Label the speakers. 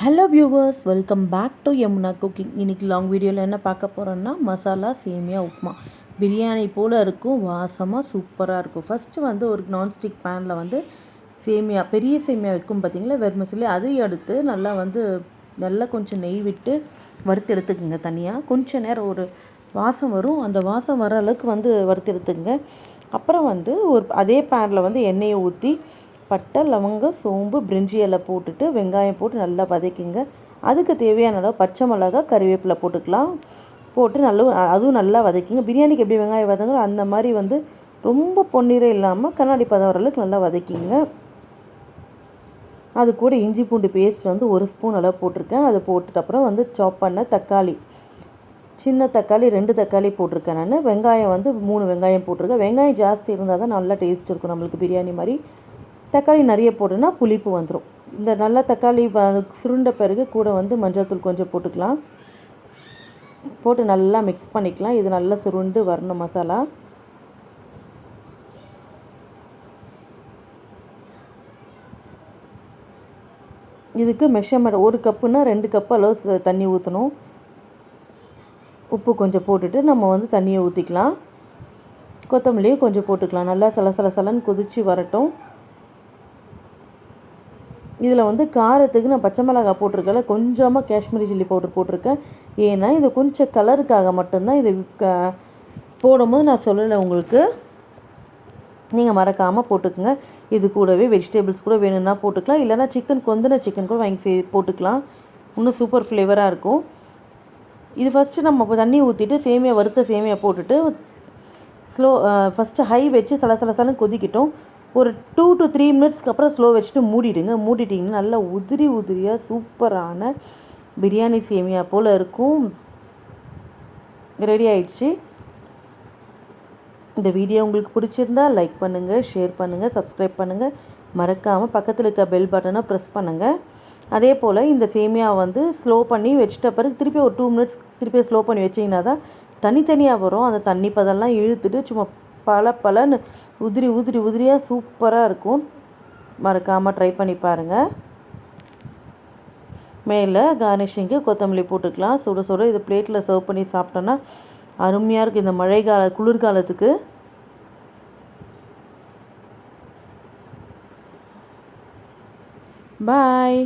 Speaker 1: Hello viewers welcome back to Yamuna cooking இன்றைக்கி long வீடியோவில் என்ன பார்க்க போகிறோன்னா மசாலா சேமியா உப்புமா. பிரியாணி போல் இருக்கும் வாசமாக சூப்பராக இருக்கும். ஃபஸ்ட்டு வந்து ஒரு நான்ஸ்டிக் பேனில் வந்து சேமியா பெரிய சேமியா வைக்கும் பார்த்தீங்களா வெர்மசிலி அதையும் எடுத்து நல்லா வந்து நல்லா கொஞ்சம் நெய் விட்டு வறுத்து எடுத்துக்கோங்க தனியாக கொஞ்சம் நேரம் ஒரு வாசம் வரும். அந்த வாசம் வர அளவுக்கு வந்து வறுத்து எடுத்துக்கங்க. அப்புறம் வந்து ஒரு அதே பேனில் வந்து எண்ணெயை ஊற்றி பட்டை லவங்கம் சோம்பு பிரிஞ்சி இலை போட்டுட்டு வெங்காயம் போட்டு நல்லா வதக்கிங்க. அதுக்கு தேவையான அளவு பச்சை மிளகா கறிவேப்பிலை போட்டுக்கலாம். போட்டு நல்லா அதுவும் நல்லா வதக்கிங்க. பிரியாணிக்கு எப்படி வெங்காயம் வதங்குறோம் அந்த மாதிரி வந்து ரொம்ப பொன்னிறம் இல்லாமல் கண்ணாடி பதம் அளவுக்கு நல்லா வதக்கிங்க. அது கூட இஞ்சி பூண்டு பேஸ்ட் வந்து ஒரு ஸ்பூன் அளவு போட்டிருக்கேன். அதை போட்டுட்டு அப்புறம் வந்து சாப் பண்ண தக்காளி சின்ன தக்காளி ரெண்டு தக்காளி போட்டிருக்கேன் நான். வெங்காயம் வந்து மூணு வெங்காயம் போட்டிருக்கேன். வெங்காயம் ஜாஸ்தி இருந்தால் தான் நல்லா டேஸ்ட் இருக்கும் நம்மளுக்கு பிரியாணி மாதிரி. தக்காளி நிறைய போட்டுனா புளிப்பு வந்துடும் இந்த நல்லா தக்காளி சுருண்ட பிறகு கூட வந்து மஞ்சள் தூள் கொஞ்சம் போட்டுக்கலாம். போட்டு நல்லா மிக்ஸ் பண்ணிக்கலாம். இது நல்லா சுருண்டு வரணும் மசாலா. இதுக்கு மெஷர்மெண்ட் ஒரு கப்புனா ரெண்டு கப்பு அளவு தண்ணி ஊற்றணும் உப்பு கொஞ்சம் போட்டுட்டு நம்ம வந்து தண்ணியை ஊற்றிக்கலாம் கொத்தமல்லியும் கொஞ்சம் போட்டுக்கலாம். நல்லா சல சல கொதித்து வரட்டும். இதில் வந்து காரத்துக்கு நான் பச்சை மிளகா போட்டிருக்கல கொஞ்சமாக காஷ்மீரி சில்லி பவுடர் போட்டிருக்கேன். ஏன்னா இது கொஞ்சம் கலருக்காக மட்டும்தான் இது போடும்போது நான் சொல்லலை உங்களுக்கு. நீங்கள் மறக்காமல் போட்டுக்கோங்க. இது கூடவே வெஜிடபிள்ஸ் கூட வேணும்னா போட்டுக்கலாம். இல்லைனா சிக்கன் கொந்தின சிக்கன் கூட வாங்கி போட்டுக்கலாம். இன்னும் சூப்பர் ஃப்ளேவராக இருக்கும். இது ஃபஸ்ட்டு நம்ம தண்ணி ஊற்றிட்டு சேமியா வறுத்த சேமியா போட்டுட்டு ஸ்லோ ஃபஸ்ட்டு ஹை வச்சு சல சல கொதிக்கிட்டோம். ஒரு டூ டு த்ரீ மினிட்ஸ்க்கு அப்புறம் ஸ்லோ வச்சுட்டு மூடிடுங்க. மூடிட்டிங்கன்னா நல்லா உதிரி உதிரியாக சூப்பரான பிரியாணி சேமியா போல் இருக்கும். ரெடி ஆயிடுச்சு. இந்த வீடியோ உங்களுக்கு பிடிச்சிருந்தா லைக் பண்ணுங்கள் ஷேர் பண்ணுங்கள் சப்ஸ்கிரைப் பண்ணுங்கள் மறக்காமல் பக்கத்தில் இருக்க பெல் பட்டனை ப்ரெஸ் பண்ணுங்கள் அதே போல் இந்த சேமியா வந்து ஸ்லோ பண்ணி வச்சிட்ட பிறகு திருப்பி ஒரு டூ மினிட்ஸ் திருப்பி ஸ்லோ பண்ணி வச்சிங்கன்னா தான் தனித்தனியாக வரும். அந்த தண்ணி பதெல்லாம் இழுத்துட்டு சும்மா பல பலன்னு உதிரி உதிரி உதிரியாக சூப்பராக இருக்கும். மறக்காமல் ட்ரை பண்ணி பாருங்கள் மேலே கார்னிஷிங்கு கொத்தமல்லி போட்டுக்கலாம். சுட சுட இது பிளேட்டில் சர்வ் பண்ணி சாப்பிட்டோன்னா அருமையாக இருக்குது இந்த மழை கால குளிர்காலத்துக்கு. பாய்